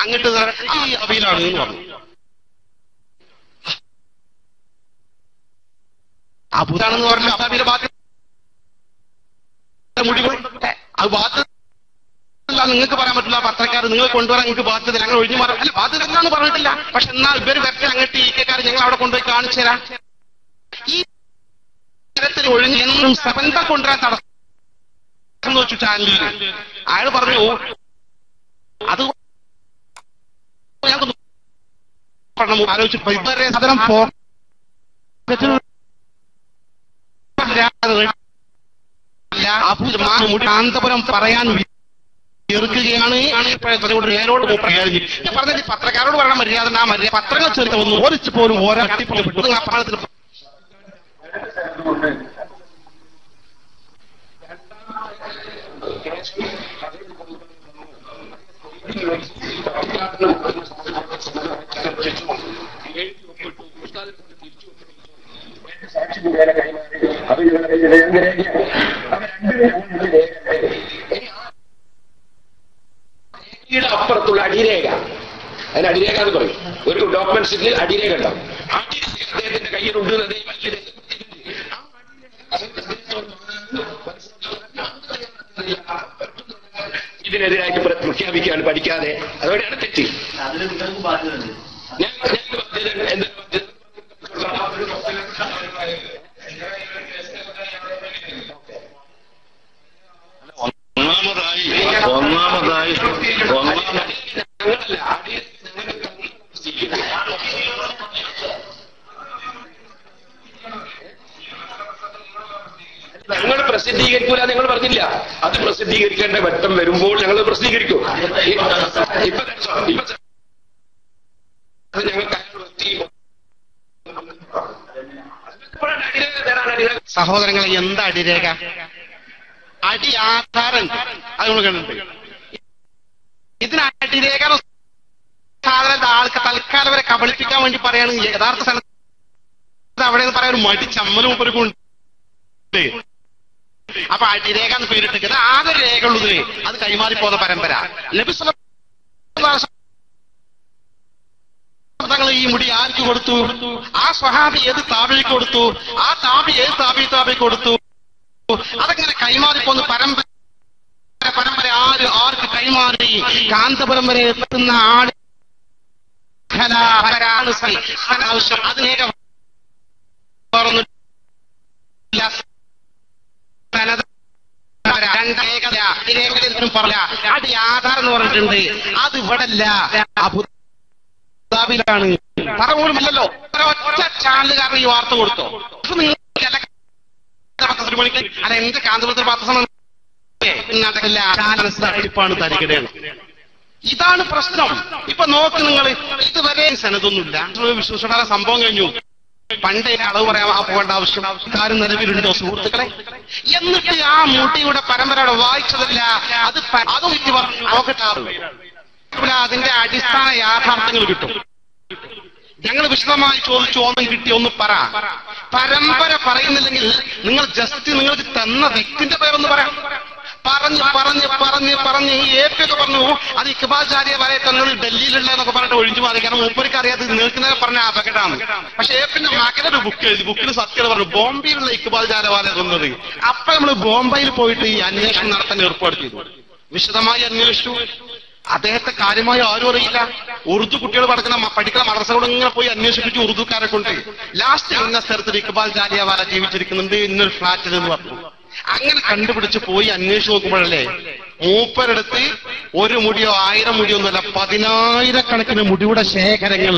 അങ്ങോട്ട്. ഈ അവയിലാണ് എന്ന് പറഞ്ഞു. അബുദാണെന്ന് പറഞ്ഞു അബാബിയുടെ ബാധ്യത മുടി അത് ബാധ്യത നിങ്ങൾക്ക് പറയാൻ പറ്റില്ല പത്രക്കാർ നിങ്ങൾ കൊണ്ടുവരാൻ നിങ്ങൾക്ക് ബാധ്യത ഞങ്ങൾ ഒഴിഞ്ഞു മാറാം അല്ല ബാധ്യത എന്താന്ന് പറഞ്ഞിട്ടില്ല. പക്ഷെ എന്നാൽ ഇവർ വരട്ടെ അങ്ങോട്ട് ഈ കേക്കാർ ഞങ്ങൾ അവിടെ കൊണ്ടുപോയി കാണിച്ചു തരാം. ഈ തരത്തിൽ ഒഴിഞ്ഞ് എന്നും ബന്ധം കൊണ്ടുവരാൻ തടസ്സം അയാൾ പറഞ്ഞു അത് ഞങ്ങൾക്ക് സാധനം കാന്തപുരം പറയാൻ തീർക്കുകയാണ് നേരോട് പറഞ്ഞത് പത്രക്കാരോട് പറയാൻ മര്യാദ ആ മര്യാദ പത്രങ്ങൾ ചെറുത്ത ഒന്ന് ഓരോ പോലും ഓരോ ആ പാഠത്തിൽ യുടെ അപ്പുറത്തുള്ള അടിരേഖ അതിന് അടിരേഖ എന്ന് പറയും ഒരു ഡോക്യുമെന്റ്സിൽ അടിരേഖ ഉണ്ടാവും അദ്ദേഹത്തിന്റെ കയ്യിലുണ്ട് ഇതിനെതിരായിട്ട് പ്രഖ്യാപിക്കാൻ പ്രഖ്യാപിക്കുകയാണ് പഠിക്കാതെ അതോടെയാണ് തെറ്റ്. ഞാൻ ഞാൻ ബാധ്യത എന്താ ബാധ്യത ഒന്നാമതായി ഒന്നാമതായി ഒന്നാമതായി ഞങ്ങളല്ല അടിയന്തര ഞങ്ങൾ പ്രസിദ്ധീകരിക്കൂല നിങ്ങൾ പറഞ്ഞില്ല അത് പ്രസിദ്ധീകരിക്കേണ്ട ഘട്ടം വരുമ്പോൾ ഞങ്ങൾ പ്രസിദ്ധീകരിക്കും തരാൻ സഹോദരങ്ങളെ എന്താ അടിരേഖ? അടി ആധാരം അത് നമ്മൾ കണ്ടിട്ടുണ്ട്. ഇതിന് അടിരേഖ സാധാരണ ആൾക്ക് തൽക്കാലം വരെ കബളിപ്പിക്കാൻ വേണ്ടി പറയാണ് യഥാർത്ഥ സ്ഥലത്ത് അവിടെ നിന്ന് പറയാൻ മടി ചമ്മലും ഉപരിക്കും അപ്പൊ അടിരേഖ എന്ന് പേരിട്ടിരിക്കുന്നത് ആകെ ഒരു രേഖ ഉള്ളത് അത് കൈമാറി പോന്ന പരമ്പര. തങ്ങൾ ഈ മുടി ആർക്ക് കൊടുത്തു? ആ സ്വഹാബി ഏത് താപി കൊടുത്തു? ആ താബി ഏത് താബി താബി കൊടുത്തു? അതങ്ങനെ കൈമാറി പോന്ന പരമ്പര പരമ്പര ആര് ആർക്ക് കൈമാറി? കാന്തപുരം വരെ എത്തുന്ന ആട് ആവശ്യം അതിനേക വേറൊന്നുമില്ല. സനത അത് ആധാരം എന്ന് പറഞ്ഞിട്ടുണ്ട്. അത് ഇവിടല്ല. അബുദാബിലാണ് പറഞ്ഞല്ലോ ഒരൊറ്റ ചാനലുകാരൻ ഈ വാർത്ത കൊടുത്തോ. നിങ്ങൾ അല്ല എന്റെ കാന്തപുരത്തിൽ തരികടയാണ് ഇതാണ് പ്രശ്നം. ഇപ്പൊ നോക്ക് നിങ്ങൾ. ഇതുവരെ സനതൊന്നുമില്ല. വിശ്വസിച്ചാൽ സംഭവം കഴിഞ്ഞു. പണ്ടേ അളവ് പറയാൻ പോകേണ്ട ആവശ്യം. കാര്യം നിലവിലുണ്ടോ സുഹൃത്തുക്കളെ? എന്നിട്ട് ആ മുടിയുടെ പരമ്പരയുടെ വായിച്ചതല്ല. അത് അതും ഇറ്റി നോക്കട്ടെ അതിന്റെ അടിസ്ഥാന യാഥാർത്ഥ്യങ്ങൾ കിട്ടും. ഞങ്ങൾ വിശദമായി ചോദിച്ചു ഒന്നും കിട്ടി ഒന്ന് പറ. പരമ്പര പറയുന്നില്ലെങ്കിൽ നിങ്ങൾ ജസ്റ്റ് നിങ്ങൾക്ക് തന്ന വ്യക്തിന്റെ പേരൊന്ന് പറയാം. പറഞ്ഞ് പറഞ്ഞ് പറഞ്ഞ് പറഞ്ഞ് ഈ എ പി ഒക്കെ പറഞ്ഞു. അത് ഇക്ബാചാര്യ വരെ തങ്ങൾ ഡൽഹിയിലുള്ള എന്നൊക്കെ പറഞ്ഞിട്ട് ഒഴിഞ്ഞു മാറി. കാരണം മൂപ്പർക്ക് അറിയാതെ നിൽക്കുന്നതിനെ പറഞ്ഞ അപകടമാണ്. പക്ഷെ എ പിന്നെ മകനൊരു ബുക്ക് എഴുതി. ബുക്കിൽ സത്യം പറഞ്ഞു ബോംബെയിലുള്ള ഇക്ബാൽ വരെ എന്നത് അപ്പൊ നമ്മൾ ബോംബെയിൽ പോയിട്ട് ഈ അന്വേഷണം നടത്താൻ ഏർപ്പാട് ചെയ്തു. വിശദമായി അന്വേഷിച്ചു. അദ്ദേഹത്തെ കാര്യമായി ആരും അറിയില്ല. ഉറുദു കുട്ടികൾ പഠിക്കുന്ന പഠിക്കുന്ന മദ്രസകൾ ഇങ്ങനെ പോയി അന്വേഷിപ്പിച്ചു ഉറുദുക്കാരെ കൊണ്ട്. ലാസ്റ്റ് ഇന്ന സ്ഥലത്ത് ഇക്ബാൽ ജാലിയവാല ജീവിച്ചിരിക്കുന്നുണ്ട്. ഇന്നൊരു ഫ്ലാറ്റിൽ എന്ന് പറഞ്ഞു. അങ്ങനെ കണ്ടുപിടിച്ച് പോയി അന്വേഷിച്ച് നോക്കുമ്പോഴല്ലേ? മൂപ്പരെടുത്ത് ഒരു മുടിയോ ആയിരം മുടിയോ ഒന്നുമല്ല പതിനായിരക്കണക്കിന് മുടിയുടെ ശേഖരങ്ങൾ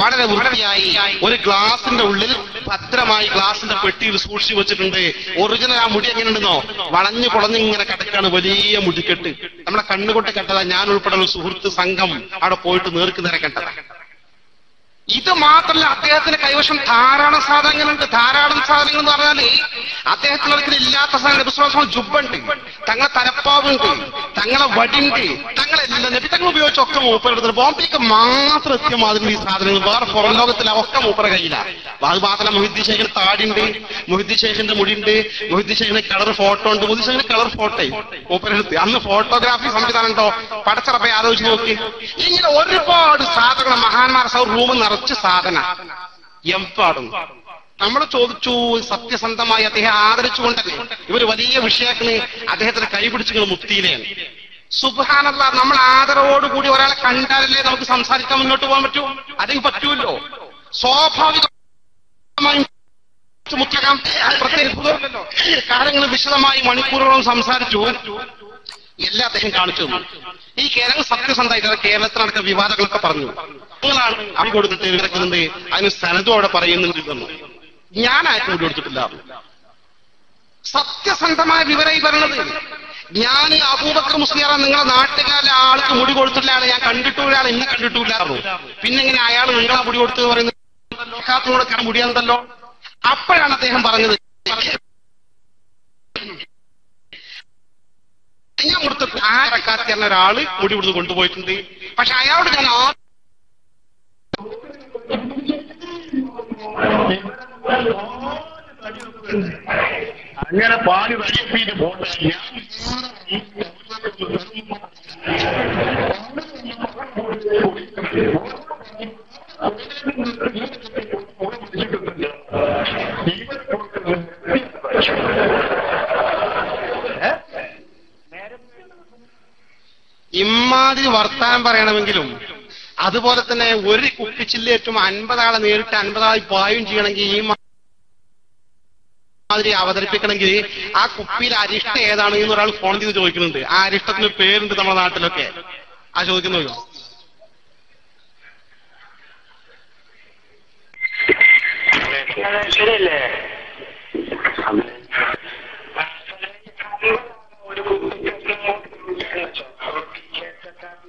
വളരെ വൃത്തിയായി ഒരു ഗ്ലാസിന്റെ ഉള്ളിൽ ഭദ്രമായി ഗ്ലാസിന്റെ പെട്ടിയിൽ സൂക്ഷിച്ചു വെച്ചിട്ടുണ്ട്. ഒറിജിനൽ ആ മുടി എങ്ങനെയുണ്ടെന്നോ? വളഞ്ഞു പൊളഞ്ഞ് ഇങ്ങനെ കിടക്കാണ് വലിയ മുടിക്കെട്ട്. നമ്മളെ കണ്ണുകൊണ്ട് കെട്ടതാ ഞാൻ ഉൾപ്പെടെ സുഹൃത്ത് സംഘം അവിടെ പോയിട്ട് നേർക്ക് നേരെ കണ്ടതാ ഇത് മാത്രമല്ല അദ്ദേഹത്തിന്റെ കൈവശം ധാരാളം സാധനങ്ങളുണ്ട്. ധാരാളം സാധനങ്ങൾ എന്ന് പറഞ്ഞാൽ അദ്ദേഹത്തിന് ഒരിക്കലും ഇല്ലാത്ത സാധനം ജുബുണ്ട്. തങ്ങളെ തലപ്പാവുണ്ട്. തങ്ങളെ വടിണ്ട്. തങ്ങളെല്ലാം നബി തങ്ങൾ ഉപയോഗിച്ച ഒക്കെ മൂപ്പരെടുത്തത് ബോംബെക്ക് മാത്രം എത്തിയ മാതിരി ഈ സാധനങ്ങൾ. വേറെ പുറം ലോകത്തിലെ ഒക്കെ മൂപ്പറ കയ്യിലാണ് അത് മാത്രമല്ല മുഹിദ്ദി ശേഖരൻ താടിണ്ട് മുഹിദ്ദി ശേഖരന്റെ മുടിയുണ്ട് മുഹിദ്ദി ശേഖരന്റെ കളർ ഫോട്ടോ ഉണ്ട്. മുഹിദ്ദി ശേഖരന്റെ കളർ ഫോട്ടോ മൂപ്പരെടുത്ത് അന്ന് ഫോട്ടോഗ്രാഫി സംവിധാനം ഉണ്ടോ? പടച്ചറപ്പെ ആലോചിച്ച് നോക്കി. ഇങ്ങനെ ഒരുപാട് സാധനങ്ങൾ മഹാന്മാർ സൗ റൂം നിറച്ച് സാധന. എമ്പാടും നമ്മൾ ചോദിച്ചു സത്യസന്ധമായി അദ്ദേഹം ആദരിച്ചുകൊണ്ടല്ലേ? ഇവർ വലിയ വിഷയത്തിന് അദ്ദേഹത്തിന് കൈപിടിച്ചു മുക്തിയിലെയാണ് സുബാനല്ല നമ്മൾ ആദരവോടുകൂടി ഒരാളെ കണ്ടാലല്ലേ നമുക്ക് സംസാരിക്കാൻ മുന്നോട്ട് പോകാൻ പറ്റൂ? അല്ലെങ്കിൽ പറ്റൂല്ലോ സ്വാഭാവികമായും മുത്തകം പ്രത്യേകിച്ചല്ലോ കാര്യങ്ങൾ വിശദമായി മണിക്കൂറുകളും സംസാരിച്ചു. എല്ലാം അദ്ദേഹം കാണിച്ചു ഈ കേരള സത്യസന്ധമായിട്ട് കേരളത്തിൽ നടക്കുന്ന വിവാദങ്ങളൊക്കെ പറഞ്ഞു. നിങ്ങളാണ് അടി കൊടുത്തിട്ട് ഇറക്കുന്നുണ്ട് അതിന് സനതും അവിടെ പറയുന്നുണ്ട് ഞാൻ ഞാനായിട്ട് കൂടി കൊടുത്തിട്ടില്ല സത്യസന്ധമായ വിവരം ഈ പറഞ്ഞത് ഞാൻ അബൂബക്കർ മുസ്ലിയാറ നിങ്ങളെ നാട്ടുകാരിലെ ആൾക്ക് മുടി കൊടുത്തിട്ടില്ലാണ് ഞാൻ കണ്ടിട്ടില്ല ഇന്ന് കണ്ടിട്ടില്ലായിരുന്നു പിന്നെ ഇങ്ങനെ അയാൾ നിങ്ങളെ മുടി കൊടുത്തത് പറയുന്നത് മുടിയാണെന്നല്ലോ അപ്പോഴാണ് അദ്ദേഹം പറഞ്ഞത്. ഞാൻ കൊടുത്ത ആ റക്കാത്തി എന്ന ഒരാൾ മുടി ഇവിടുന്ന് കൊണ്ടുപോയിട്ടുണ്ട്. പക്ഷെ അയാളോട് ഞാൻ ആ അങ്ങനെ പാൽ വലിയ പോട്ടെ. ഞാൻ വർത്താനം അതുപോലെ തന്നെ ഒരു കുപ്പിച്ചില്ലേറ്റും അൻപതാളെ നേരിട്ട് അൻപതാളെ പായും ചെയ്യണമെങ്കിൽ ഈ മാതിരി അവതരിപ്പിക്കണമെങ്കിൽ ആ കുപ്പിയിൽ അരിഷ്ട ഏതാണ് എന്ന് ഒരാൾ ഫോൺ ചെയ്ത് ചോദിക്കുന്നുണ്ട്. ആ അരിഷ്ടത്തിന് പേരുണ്ട് നമ്മുടെ നാട്ടിലൊക്കെ. ആ ചോദിക്കുന്നു ശരിയല്ലേ?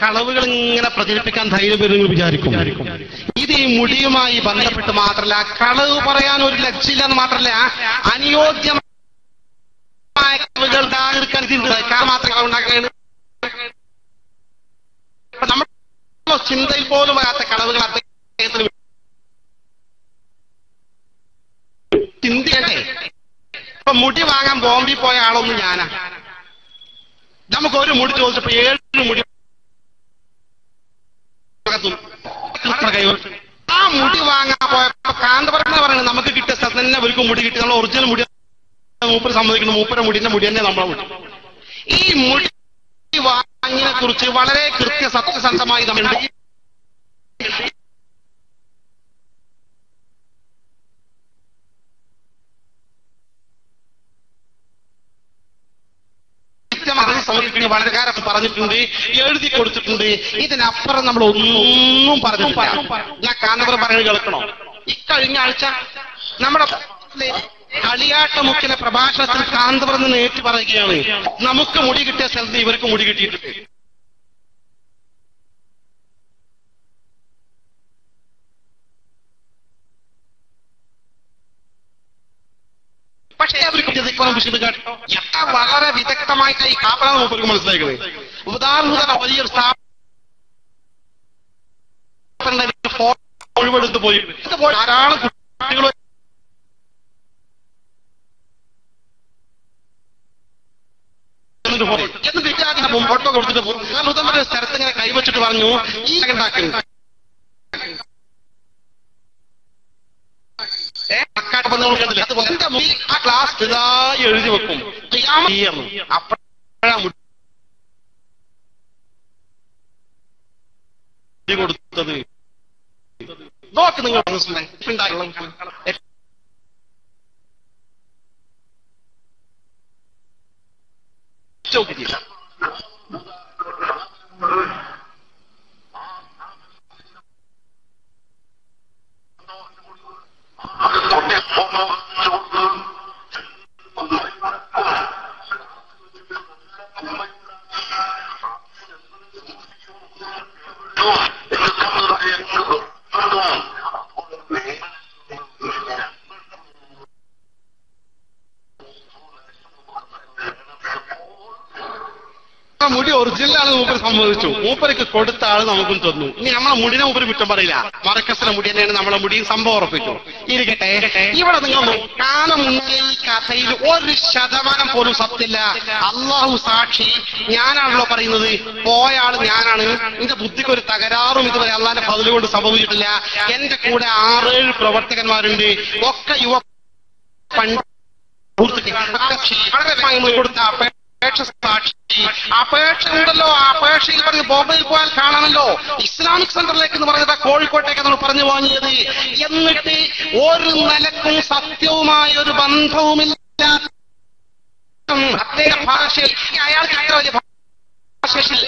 കളവുകൾ ഇങ്ങനെ പ്രചരിപ്പിക്കാൻ ധൈര്യം വരുമെന്ന് വിചാരിക്കും. ഇത് ഈ മുടിയുമായി ബന്ധപ്പെട്ട് മാത്രമല്ല കളവ് പറയാൻ ഒരു ലക്ഷ്യമില്ലെന്ന് മാത്രമല്ല അനുയോജ്യമായ കളവുകൾ ചിന്തയിൽ പോലും വരാത്ത കളവുകൾ അദ്ദേഹത്തിന് ചിന്തയല്ലേ ഇപ്പൊ മുടി വാങ്ങാൻ ബോംബെ പോയ ആളൊന്നും ഞാനാ. നമുക്ക് ഒരു മുടി ചോദിച്ചപ്പോ ഏഴ് മുടി കൈവശം. ആ മുടി വാങ്ങാൻ പോയപ്പോ പറയുന്നത് നമുക്ക് കിട്ടിയ സ്ഥലത്ത് തന്നെ അവർക്ക് മുടി കിട്ടി. നമ്മൾ ഒറിജിനൽ മുടി മൂപ്പര് സമ്മതിക്കുന്നു. മൂപ്പര മുടിന്റെ മുടി തന്നെ നമ്മളെ മുടി. ഈ മുടി വാങ്ങിനെ കുറിച്ച് വളരെ കൃത്യ സത്യസന്ധമായി സമർപ്പിക്കുന്ന വളരെ പറഞ്ഞിട്ടുണ്ട് എഴുതി കൊടുത്തിട്ടുണ്ട്. ഇതിനപ്പുറം നമ്മൾ ഒന്നും പറഞ്ഞിട്ടില്ല. ഞാൻ കാന്തപുരം പറഞ്ഞു കേൾക്കണോ? ഇക്കഴിഞ്ഞ ആഴ്ച നമ്മുടെ കളിയാട്ട മുക്കിലെ പ്രഭാഷണത്തിൽ കാന്തപുരം നിന്ന് ഏറ്റു പറയുകയാണ് നമുക്ക് മുടി കിട്ടിയ സ്ഥലത്ത് ഇവർക്ക് മുടി കിട്ടിയിട്ടുണ്ട്. പക്ഷേ അവർക്ക് വളരെ വിദഗ്ധമായിട്ട് ഈ കാപ്പന മൂപ്പർക്ക് മനസ്സിലാക്കുന്നത് വലിയൊരു സ്ഥാപനം ഒഴിവെടുത്ത് പോയി. ധാരാളം കുട്ടികൾ മുമ്പോട്ടോ കൊടുത്തിട്ട് പോകും ഞാൻ സ്ഥലത്ത് ഇങ്ങനെ കൈവച്ചിട്ട് പറഞ്ഞു ഈ ഉണ്ടാക്കുന്നു ആ ക്ലാസ് ഇതായി എഴുതി വെക്കും. അപ്പോഴാ മുടി കൊടുത്തത്. നോക്ക് നിങ്ങൾ മനസ്സിലായി. ആ മുടി ഒറിജിനലാണ് മൂപ്പര് സമ്മതിച്ചു. മൂപ്പർക്ക് കൊടുത്ത ആൾ നമുക്കും തന്നു. ഇനി നമ്മളെ മുടിനെ മൂപ്പര് കുറ്റം പറയില്ല. മറക്കസിലെ മുടി തന്നെയാണ് നമ്മളെ മുടിയും സംഭവം ഉറപ്പിച്ചു. ഇരിക്കട്ടെ. ഇവിടെ നിങ്ങൾ കാണുന്ന ഈ കഥയിൽ ഒരു ശതമാനം പോലും സത്യമില്ല. അള്ളാഹു സാക്ഷി ഞാനാണല്ലോ പറയുന്നത്. പോയ ആൾ ഞാനാണ്. എന്റെ ബുദ്ധിക്ക് ഒരു തകരാറും ഇതുവരെ അള്ളാന്റെ പതിൽ കൊണ്ട് സംഭവിച്ചിട്ടില്ല. എന്റെ കൂടെ ആറേഴ് പ്രവർത്തകന്മാരുണ്ട്. ഒക്കെ യുവ പണ്ട് കൊടുത്ത അപേക്ഷ സാക്ഷി. അപേക്ഷ ഉണ്ടല്ലോ. ആ അപേക്ഷയിൽ പറഞ്ഞ് ബോംബെയിൽ പോയാൽ കാണാമല്ലോ. ഇസ്ലാമിക് സെന്ററിലേക്ക് എന്ന് പറഞ്ഞത് കോഴിക്കോട്ടേക്ക് നമ്മൾ പറഞ്ഞു വാങ്ങിയത് എന്നിട്ട് ഒരു നിലക്കും സത്യവുമായ ഒരു ബന്ധവുമില്ല. അദ്ദേഹം ഭാഷയിൽ അയാൾക്ക് അത്ര വലിയ ഭാഷയിൽ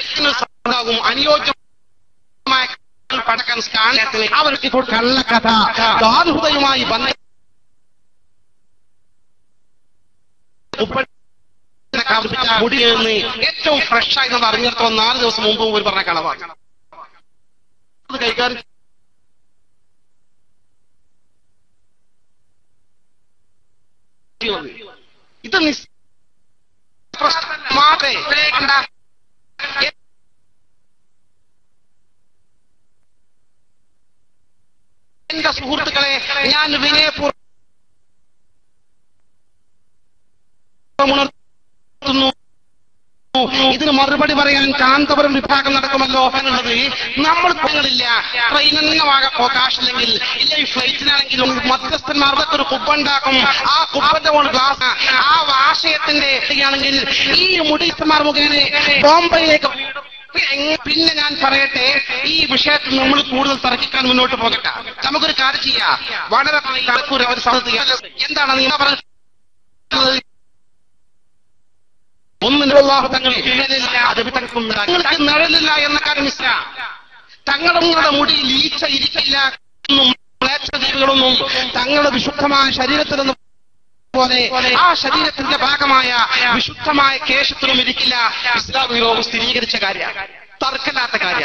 അനുയോജ്യമായ പടക്കാൻ സ്ഥാനത്തിന് അവർക്ക് ഇപ്പോൾ കള്ളക്കഥ. ദാരുഹൃദയുമായി ബന്ധ നിന്ന് ഏറ്റവും ഫ്രഷ് ആയിരുന്നത് അറിഞ്ഞിടത്തോളം നാല് ദിവസം മുമ്പ് ഒരു പറഞ്ഞ കളവാണ് അത്. ഇത് എന്റെ സുഹൃത്തുക്കളെ ഞാൻ വിനയപൂർവം ഇതിന് മറുപടി പറയാൻ കാന്തപുരം വിഭാഗം നടക്കുമല്ലോ. എന്നുള്ളത് നമ്മൾ ഞങ്ങളില്ല ട്രെയിനിന് കാശില്ലെങ്കിൽ ഇല്ല ഈ ഫ്ലൈറ്റിനാണെങ്കിലും മധ്യസ്ഥന്മാർ അതൊക്കെ ഒരു കുബ്ബുണ്ടാക്കും ആ കുപ്പന്റെ മുകളിൽ ഗ്ലാസ് ആ ആശയത്തിന്റെ ആണെങ്കിൽ ഈ മുടിയസ്ഥന്മാർ മുഖേന ബോംബെയിലേക്ക് പിന്നെ ഞാൻ പറയട്ടെ ഈ വിഷയത്തിൽ നമ്മൾ കൂടുതൽ തർക്കിക്കാൻ മുന്നോട്ട് പോകട്ടെ നമുക്കൊരു കാര്യം ചെയ്യാം. വളരെ എന്താണ് നിങ്ങൾ പറഞ്ഞത്? ഒന്നിനുള്ള തങ്ങൾ നിഴലില്ല അത് തങ്ങൾക്കും തങ്ങൾക്ക് നിഴലില്ല എന്ന കാര്യം ഇസ്ലാം തങ്ങളുടെ മുടിയിൽ ലീച്ച ഇരിക്കില്ല എന്നും ജീവികളൊന്നും തങ്ങളുടെ വിശുദ്ധമായ ശരീരത്തിലൊന്നും പോലെ ആ ശരീരത്തിന്റെ ഭാഗമായ വിശുദ്ധമായ കേശത്തിലും ഇരിക്കില്ല. ഇസ്ലാം ലോകം സ്ഥിരീകരിച്ച കാര്യ. തർക്കമില്ലാത്ത കാര്യ.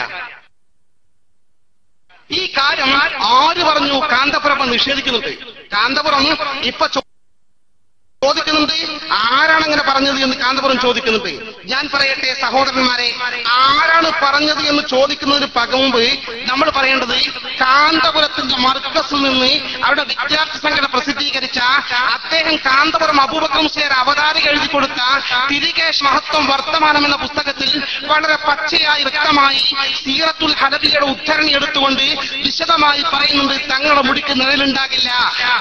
ഈ കാര്യം ആര് പറഞ്ഞു? കാന്തപുരം നിഷേധിക്കുന്നുണ്ട്. കാന്തപുരം ഇപ്പൊ ചോദിക്കുന്നുണ്ട് ആരാണ് അങ്ങനെ പറഞ്ഞത് എന്ന് കാന്തപുരം ചോദിക്കുന്നുണ്ട്. ഞാൻ പറയട്ടെ സഹോദരന്മാരെ ആരാണ് പറഞ്ഞത് എന്ന് ചോദിക്കുന്നതിന് പകമുമ്പ് നമ്മൾ പറയേണ്ടത് കാന്തപുരത്തിന്റെ മർക്കസിൽ നിന്ന് അവിടെ വിദ്യാർത്ഥി സംഘടന പ്രസിദ്ധീകരിച്ച അദ്ദേഹം കാന്തപുരം അബൂബക്രം സേർ അവതാരിക എഴുതി കൊടുത്ത തിരികേഷ് മഹത്വം വർത്തമാനം എന്ന പുസ്തകത്തിൽ വളരെ പച്ചയായി വ്യക്തമായി സീറത്തുൽ ഹലബിയുടെ ഉദ്ധരണി എടുത്തുകൊണ്ട് വിശദമായി പറയുന്നുണ്ട് തങ്ങളുടെ മുടിക്ക് നിഴലുണ്ടാകില്ല.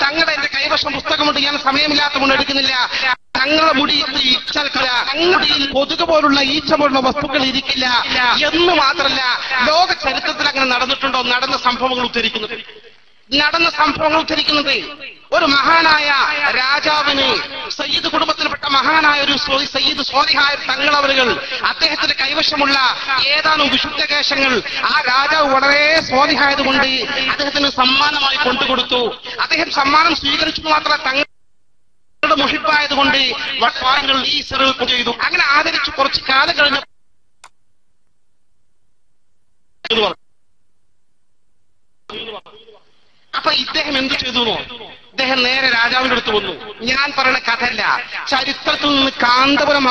തങ്ങളുടെ എന്റെ കൈവശം പുസ്തകമുണ്ട് ഞാൻ സമയമില്ലാത്ത കൊണ്ട് എടുക്കുന്നില്ല. തങ്ങളുടെ മുടിയിൽ ഈച്ചൽക്കല മുടിയിൽ കൊതുക് പോലുള്ള ഈച്ച പോലുള്ള വസ്തുക്കൾ ഇരിക്കില്ല എന്ന് മാത്രമല്ല ലോക ചരിത്രത്തിൽ അങ്ങനെ നടന്നിട്ടുണ്ടോ നടന്ന സംഭവങ്ങൾ ഉദ്ധരിക്കുന്നത്. നടന്ന സംഭവങ്ങൾ ഉദ്ധരിക്കുന്നത് ഒരു മഹാനായ രാജാവിന് സയ്യിദ് കുടുംബത്തിൽപ്പെട്ട മഹാനായ ഒരു സയ്യിദ് സ്വാലിഹായ തങ്ങളവരുകൾ അദ്ദേഹത്തിന്റെ കൈവശമുള്ള ഏതാനും വിശുദ്ധ കേശങ്ങൾ ആ രാജാവ് വളരെ സ്വാലിഹായതുകൊണ്ട് അദ്ദേഹത്തിന് സമ്മാനമായി കൊണ്ടുകൊടുത്തു. അദ്ദേഹം സമ്മാനം സ്വീകരിച്ചു മാത്രമേ തങ്ങൾ ങ്ങളുടെ മുഷിപ്പായതുകൊണ്ട് വട്ടാങ്ങൾ ഈ സെറിൽ ചെയ്തു. അങ്ങനെ ആദരിച്ച് കുറച്ച് കാലം കഴിഞ്ഞ. അപ്പൊ ഇദ്ദേഹം എന്ത് ചെയ്തു ഇദ്ദേഹം നേരെ രാജാവിന്റെ അടുത്ത് വന്നു. ഞാൻ പറയുന്ന കഥയല്ല. ചരിത്രത്തിൽ നിന്ന് കാന്തപുരം